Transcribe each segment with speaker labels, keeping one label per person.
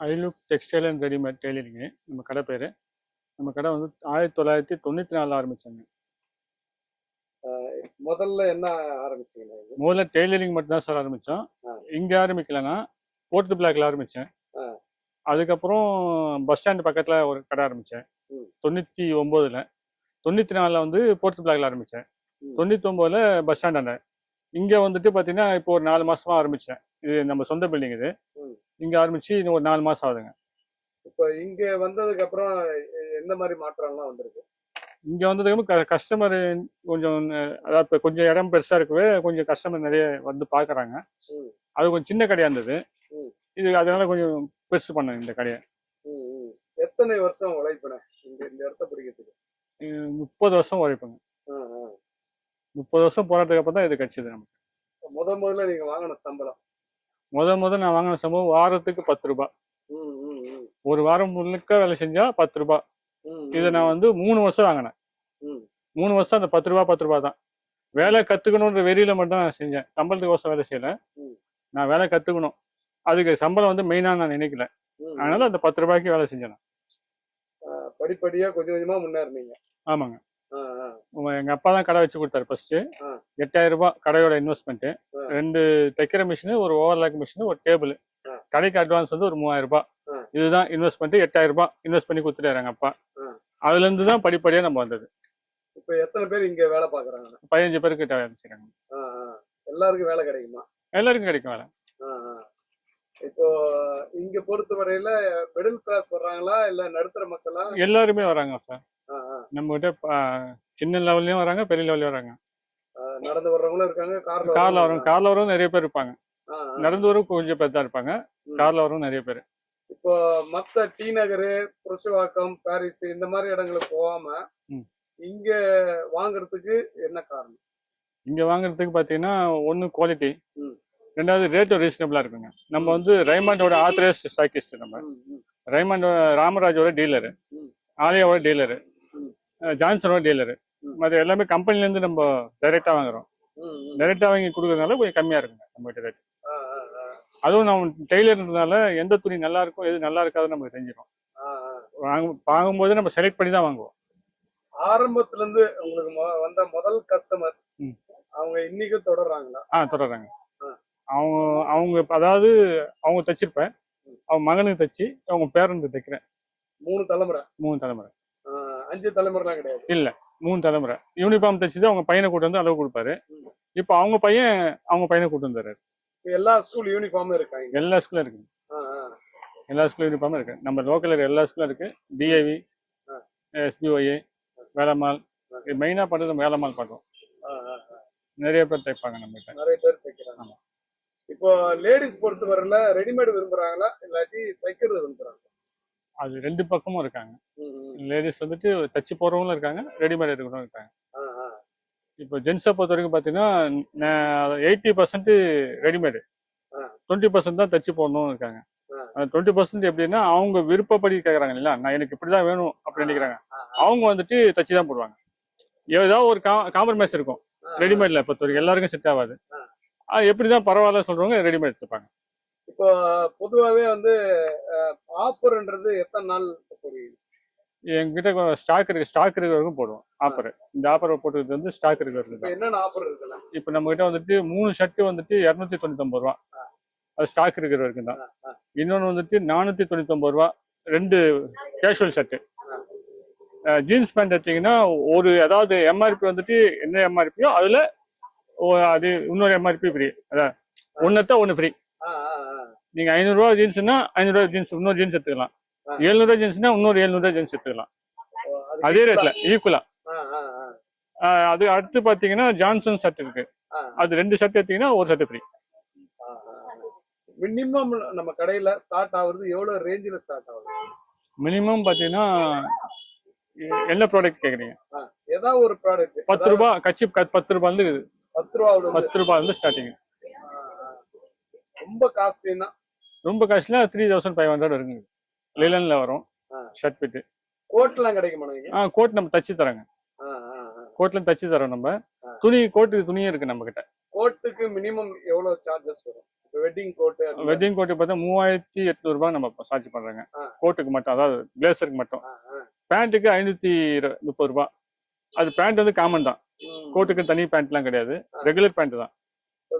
Speaker 1: I look textile and readymade tailoring நம்ம கடை பேர் நம்ம கடை வந்து ஆயிரத்தி தொள்ளாயிரத்தி தொண்ணூற்றி நாலில் ஆரம்பித்தாங்க
Speaker 2: முதல்ல என்ன ஆரம்பிச்சீங்க?
Speaker 1: முதல்ல டெய்லரிங் மட்டும்தான் சார் ஆரம்பித்தோம். இங்கே ஆரம்பிக்கலைன்னா போர்ட் பிளாக்ல ஆரம்பித்தேன். அதுக்கப்புறம் பஸ் ஸ்டாண்ட் பக்கத்தில் ஒரு கடை ஆரம்பித்தேன். தொண்ணூற்றி ஒம்போதில் தொண்ணூற்றி நாலில் வந்து போர்ட் பிளாக்ல ஆரம்பித்தேன். தொண்ணூற்றி ஒம்போதில் பஸ் ஸ்டாண்டாண்ட இங்கே வந்துட்டு பார்த்தீங்கன்னா இப்போ ஒரு நாலு மாசமா ஆரம்பித்தேன் இது நம்ம சொந்த பில்டிங் இது. இங்கே ஆரம்பித்து இன்னும் ஒரு நாலு மாதம் ஆகுதுங்க.
Speaker 2: இப்போ இங்க வந்ததுக்கு அப்புறம் எந்த மாதிரி மாற்றம்லாம் வந்திருக்கு?
Speaker 1: இங்கே வந்ததுக்கு கஸ்டமர் கொஞ்சம் அதாவது இப்ப கொஞ்சம் இடம் பெருசாக இருக்கவே கொஞ்சம் கஸ்டமர் நிறைய வந்து பார்க்குறாங்க. அது கொஞ்சம் சின்ன கடையாக இருந்தது. இது அதனால கொஞ்சம் பெருசு பண்ணேன் இந்த கடையை.
Speaker 2: எத்தனை வருஷம் உழைப்பின இங்க இந்த இடத்த பிடிக்கிறதுக்கு?
Speaker 1: முப்பது வருஷம் உழைப்புங்க. முப்பது வருஷம் போராட்டத்துக்கு அப்புறம் தான் இது கிடைச்சது நமக்கு.
Speaker 2: முத முதல்ல நீங்க வாங்கின சம்பளம்?
Speaker 1: முத முத நான் வாங்கின சம்பவம் வாரத்துக்கு பத்து ரூபாய். ஒரு வாரம் முழுக்க வேலை செஞ்சா பத்து ரூபாய் இதை நான் வந்து மூணு வருஷம் வாங்கினேன். மூணு வருஷம் அந்த பத்து ரூபா பத்து ரூபா தான். வேலை கத்துக்கணுன்ற வெறியில மட்டும் நான் செஞ்சேன். சம்பளத்துக்கு வருஷம் வேலை செய்யல. நான் வேலை கத்துக்கணும். அதுக்கு சம்பளம் வந்து மெயினா நான் நினைக்கல. அதனால அந்த பத்து ரூபாய்க்கு வேலை செஞ்சேன்.
Speaker 2: படிப்படியா கொஞ்சம் கொஞ்சமா முன்னேறினீங்க.
Speaker 1: ஆமாங்க. எங்க அப்பா தான் கடை வச்சு கொடுத்தாரு ஃபர்ஸ்ட். எட்டாயிரம் ரூபாய் கடையோட இன்வெஸ்ட்மெண்ட். ரெண்டு தைக்கிற மிஷின் ஒரு ஓவர்லாக் மிஷின் ஒரு டேபிள். கடைக்கு அட்வான்ஸ் வந்து ஒரு மூவாயிரம் ரூபாய். இதுதான் இன்வெஸ்ட்மெண்ட் எட்டாயிரம் ரூபாய் இன்வெஸ்ட் பண்ணி கொடுத்துட்டாரு எங்க அப்பா. அதுல இருந்து தான் படிப்படியா நம்ம வந்தது
Speaker 2: இப்ப எத்தனை பேர் இங்க வேலை பாக்குறாங்க
Speaker 1: பதினஞ்சு பேருக்கு வேலை
Speaker 2: ஆ. எல்லாருக்கும் வேலை கிடைக்குமா
Speaker 1: எல்லாருக்கும் கிடைக்கும் வேலை.
Speaker 2: இப்போ இங்க பொறுத்த வரையில மிடில் கிளாஸ் வர்றாங்களா இல்ல நடுத்தர மக்களா
Speaker 1: எல்லாருமே வராங்க சார். நம்ம கிட்ட சின்ன லெவல்லையும் வராங்க பெரிய லெவல்லையும் வராங்க
Speaker 2: நடந்து வர்றவங்களும் இருக்காங்க கார்ல
Speaker 1: கார்ல வரவங்க கார்ல வரவங்க நிறைய பேர் இருப்பாங்க. நடந்து வரவும் கொஞ்சம் பேர் தான் இருப்பாங்க. கார்ல வரவங்க நிறைய பேர்
Speaker 2: இப்போ மத்த டி நகரு புருஷவாக்கம் பாரிஸ் இந்த மாதிரி இடங்களுக்கு போகாம. இங்க வாங்குறதுக்கு என்ன காரணம்
Speaker 1: இங்க வாங்குறதுக்கு பாத்தீங்கன்னா ஒண்ணு குவாலிட்டி. ரெண்டாவது ரேட்டும் ரீசனபிளா இருக்குங்க நம்ம வந்து ரைமாண்டோட ஆத்தரைஸ்ட் ஸ்டாக்கிஸ்ட் நம்ம
Speaker 2: ம், ம்,
Speaker 1: ரைமாண்ட் ராமராஜோட டீலரு. ஆலியாவோட டீலரு. ஜான்சனோட டீலரு. மற்ற எல்லாமே கம்பெனில இருந்து நம்ம டைரக்டா வாங்குறோம்
Speaker 2: ம், ம்.
Speaker 1: டைரக்டா வாங்கி கொடுக்கறதுனால கொஞ்சம் கம்மியா இருக்குங்க நம்ம கிட்ட ரேட். அதுவும் நம்ம டெய்லர்ன்றதுனால எந்த துணி நல்லா இருக்கும் எது நல்லா இருக்காதுன்னு
Speaker 2: ஆ, ஆ.
Speaker 1: வாங்க வாங்கும்போது நம்ம செலக்ட் பண்ணி தான் வாங்குவோம்
Speaker 2: ஆரம்பத்துல இருந்து உங்களுக்கு வந்த முதல் கஸ்டமர். அவங்க இன்னைக்கும் தொடர்றாங்களா
Speaker 1: ஆ தொடர்றாங்க. அவங்க அவங்க அதாவது அவங்க தச்சிருப்பேன். அவங்க மகனுக்கு தச்சு அவங்க பேரனுக்கு தைக்கிறேன்.
Speaker 2: மூணு தலைமுறை.
Speaker 1: மூணு தலைமுறை.
Speaker 2: அஞ்சு தலைமுறைலாம் கிடையாது.
Speaker 1: இல்ல மூணு தலைமுறை. யூனிஃபார்ம் தச்சுட்டு அவங்க பையனை கூட்டு வந்து அளவு கொடுப்பாரு. இப்போ அவங்க பையன் அவங்க பையனை கூட்டு வந்துடுறாரு
Speaker 2: எல்லா ஸ்கூல் யூனிஃபார்மும் இருக்காங்க
Speaker 1: எல்லா ஸ்கூலும் இருக்கு. எல்லா ஸ்கூலும் யூனிஃபார்மும் இருக்கு. நம்ம லோக்கல் எல்லா ஸ்கூலும் இருக்கு. டிஐவி
Speaker 2: ஆ.
Speaker 1: எஸ்பிஒஏ வேலம்மாள். மெயினாக பண்ணுறது நம்ம வேலம்மாள் பண்ணுறோம். நிறைய பேர் தைப்பாங்க நம்மகிட்ட.
Speaker 2: நிறைய பேர். இப்போ லேடிஸ் பொறுத்த வரையில ரெடிமேட் விரும்புறாங்களா? இல்லாட்டி தைக்கிறது விரும்புறாங்க
Speaker 1: அது ரெண்டு பக்கமும் இருக்காங்க. லேடிஸ் வந்துட்டு தச்சு போறவங்களும் இருக்காங்க ரெடிமேட் எடுக்கிறவங்களும் இருக்காங்க. இப்போ ஜென்ஸை பொறுத்த வரைக்கும் பார்த்தீங்கன்னா eighty percent readymade. Twenty percent தான் தச்சு போடணும்னு இருக்காங்க. அந்த டுவெண்ட்டி பர்சன்ட் எப்படின்னா அவங்க விருப்பப்படி கேட்குறாங்க இல்லையா? நான் எனக்கு இப்படிதான் வேணும் அப்படின்னு நினைக்கிறாங்க. அவங்க வந்துட்டு தச்சு தான் போடுவாங்க. ஏதாவது ஒரு காம்ப்ரமைஸ் இருக்கும். ரெடிமேட்ல பொறுத்த வரைக்கும் எல்லாருக்கும் செட் ஆகாது. எப்படிதான் பரவாயில்ல சொல்றவங்க ரெடிமேட் எடுத்துப்பாங்க.
Speaker 2: இப்போ பொதுவாகவே வந்து ஆஃபர்ன்றது எத்தனை நாள் போடுவீங்க
Speaker 1: என்கிட்ட ஸ்டாக் இருக்கு ஸ்டாக் இருக்கிற வரைக்கும் போடுவோம் ஆஃபர் இந்த ஆஃபர் போட்டுக்கிறது வந்து ஸ்டாக் இருக்கிற வரைக்கும்
Speaker 2: என்னென்ன ஆஃபர் இருக்குல்ல
Speaker 1: இப்போ நம்ம கிட்ட வந்துட்டு மூணு ஷர்ட் வந்துட்டு இரநூத்தி தொண்ணூத்தொம்பது ரூபா. அது ஸ்டாக் இருக்கிற வரைக்கும் தான். இன்னொன்று வந்துட்டு நானூற்றி தொண்ணூத்தொம்பது ரூபா ரெண்டு கேஷுவல் ஷர்ட்டு ஜீன்ஸ் பேண்ட் எடுத்தீங்கன்னா ஒரு அதாவது எம்ஆர்பி வந்துட்டு என்ன எம்ஆர்பியோ அதில் அது இன்னொரு எம்ஆர்பி ஃப்ரீ அதான். ஒன்றத்தை ஒன்று ஃப்ரீ. நீங்க ஐநூறுரூவா ஜீன்ஸ்னா ஐநூறுரூவா ஜீன்ஸ் இன்னொரு ஜீன்ஸ் எடுத்துக்கலாம். எழுநூறுவா ஜீன்ஸ்னா இன்னொரு எழுநூறுவா ஜீன்ஸ் எடுத்துக்கலாம். அதே ரேட்ல ஈக்குவலா. அது அடுத்து பாத்தீங்கன்னா ஜான்சன் ஷர்ட் இருக்கு. அது ரெண்டு ஷர்ட் எடுத்தீங்கன்னா ஒரு ஷர்ட் ஃப்ரீ
Speaker 2: மினிமம் நம்ம கடையில ஸ்டார்ட் ஆகுறது எவ்வளவு ரேஞ்சில் ஸ்டார்ட் ஆகுது?
Speaker 1: மினிமம் பாத்தீங்கன்னா என்ன ப்ராடக்ட் கேக்குறீங்க?
Speaker 2: ஏதாவது ஒரு ப்ராடக்ட்
Speaker 1: பத்து ரூபாய் கச்சி க- பத்து ரூபாய் இருந்து
Speaker 2: பத்து வந்து,
Speaker 1: பத்து ரூபாய் இருந்து ஸ்டார்டிங்.
Speaker 2: ரொம்ப காஸ்ட்லினா
Speaker 1: ரொம்ப காஸ்ட்லியா த்ரீ தௌசண்ட் ஃபைவ் ஹண்ட்ரட் இருக்குங்க லிலன்ல வரும். ஷர்ட் பிட்டு
Speaker 2: கோட்லாம் கிடைக்குமா
Speaker 1: ஆ கோட் நம்ம தச்சு தராங்க. கோட்ல தச்சு தரோம் நம்ம. துணி கோட்டுக்கு துணியும் இருக்கு நம்ம கிட்ட
Speaker 2: கோட்டுக்கு மினிமம் எவ்வளவு சார்ஜஸ் வரும்? வெட்டிங் கோட்டு
Speaker 1: வெட்டிங் கோட்டு பார்த்தா மூவாயிரத்தி எட்நூறுபா நம்ம சார்ஜ் பண்றாங்க. கோட்டுக்கு மட்டும் அதாவது பிளேசருக்கு மட்டும். பேண்ட்டுக்கு ஐநூத்தி முப்பது ரூபா அது பேண்ட் வந்து காமன் தான். கோட்டுக்கு தனி பேண்ட்லாம் கிடையாது. ரெகுலர் பேண்ட் தான்.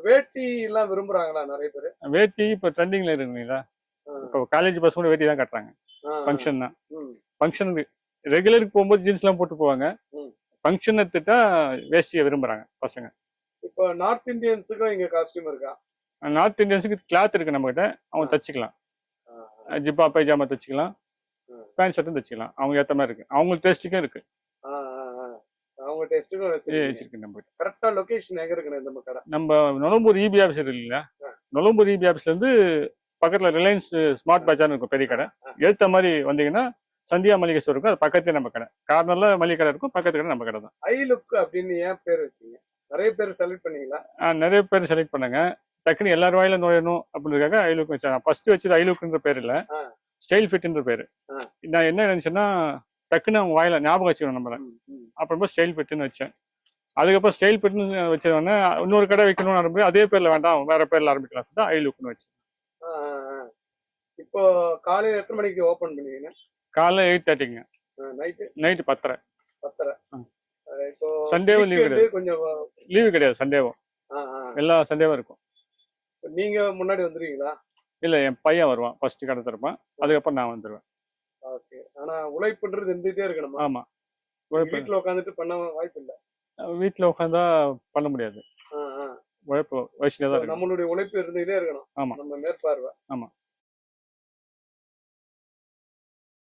Speaker 2: வேட்டி எல்லாம் விரும்புறாங்களா நிறைய பேர்?
Speaker 1: வேட்டி இப்போ ட்ரெண்டிங்ல இருக்குங்களா இப்போ காலேஜ் பஸ் கூட வேட்டி தான் கட்டுறாங்க. ஃபங்க்ஷன் தான். ஃபங்க்ஷனுக்கு ரெகுலருக்கு போகும்போது ஜீன்ஸ்லாம் போட்டு போவாங்க. ஃபங்க்ஷன் எடுத்துட்டா வேஷ்டியை விரும்புறாங்க பசங்க.
Speaker 2: இப்போ நார்த் இந்தியன்ஸுக்கும் இங்க காஸ்டியூம் இருக்கா?
Speaker 1: நார்த் இந்தியன்ஸுக்கு கிளாத் இருக்கு நம்ம கிட்ட அவங்க தச்சுக்கலாம். ஜிப்பா பைஜாமா தச்சுக்கலாம். பேண்ட் ஷர்ட்டும் தச்சுக்கலாம். அவங்க ஏத்த மாதிரி இருக்கு. அவங்க டேஸ்ட்டுக்கும் இருக்கு. நம்ம கிட்ட.
Speaker 2: கரெக்டா லொகேஷன் எங்க இருக்குண்ணே நம்ம கடை
Speaker 1: நம்ம நொலம்பூர் இபி ஆஃபீஸ் இல்லைங்களா
Speaker 2: ஆ.
Speaker 1: நொலம்பூர் இபி ஆஃபீஸ்ல இருந்து பக்கத்துல ரிலையன்ஸ் ஸ்மார்ட் பஜார்னு இருக்கும் பெரிய கடை. ஏத்த மாதிரி வந்தீங்கன்னா சந்தியா மளிகை ஸ்டோர் இருக்கும். அது பக்கத்துல நம்ம கடை. கார்னர்ல மளிகை கடை இருக்கும். பக்கத்து கடை நம்ம கடை தான்.
Speaker 2: ஐ லுக் அப்படின்னு ஏன் பேர் வச்சீங்க? நிறைய பேர் செலக்ட் பண்ணீங்களா?
Speaker 1: நிறைய பேர் செலக்ட் பண்ணாங்க. டக்குனு எல்லார் வாயில நுழையணும் அப்படின்றதுக்காக ஐலுக் வச்சேன். ஃபர்ஸ்ட் வச்சது ஐலுக்குன்ற பேர் இல்ல. ஸ்டைல் ஃபிட்ன்ற பேரு. நான் என்ன நினைச்சேன்னா டக்குன்னு அவங்க வாயில ஞாபகம் வச்சுக்கணும் நம்மள. அப்புறமா ஸ்டைல் ஃபிட்னு வச்சேன். அதுக்கப்புறம் ஸ்டைல் ஃபிட்னு வச்சவொடனே இன்னொரு கடை வைக்கணும்னு ஆரம்பிச்சு அதே பேர்ல வேண்டாம் வேற பேர்ல ஆரம்பிக்கலாம். தான் ஐலுக்குன்னு வச்சேன்.
Speaker 2: ஆ, ஆ, ஆ. இப்போ காலையில எத்தனை மணிக்கு ஓபன் பண்ணுவீங்க?
Speaker 1: காலைல எயிட் தேர்ட்டிங்க
Speaker 2: நைட்டு
Speaker 1: நைட்டு பத்தரை.
Speaker 2: பத்தரை. இப்போ
Speaker 1: சண்டேவும் லீவ் கிடையாது.
Speaker 2: கொஞ்சம்
Speaker 1: லீவு கிடையாது சண்டேவும். எல்லா சண்டேவும் இருக்கும்.
Speaker 2: நீங்க முன்னாடி வந்துருவீங்களா?
Speaker 1: இல்ல என் பையன் வருவான். ஃபர்ஸ்ட் கடை திறப்பான் அதுக்கப்புறம் நான் வந்துருவேன்.
Speaker 2: ஆனா உழைப்புன்றது இருந்துகிட்டே இருக்கணுமா?
Speaker 1: ஆமா.
Speaker 2: வீட்டுல உட்காந்துட்டு பண்ண வாய்ப்பு இல்ல?
Speaker 1: வீட்டுல உட்காந்தா பண்ண முடியாது. உழைப்பு வயசுல தான் இருக்கு
Speaker 2: நம்மளுடைய உழைப்பு இருந்துகிட்டே இருக்கணும்.
Speaker 1: ஆமா.
Speaker 2: நம்ம மேற்பார்வை.
Speaker 1: ஆமா.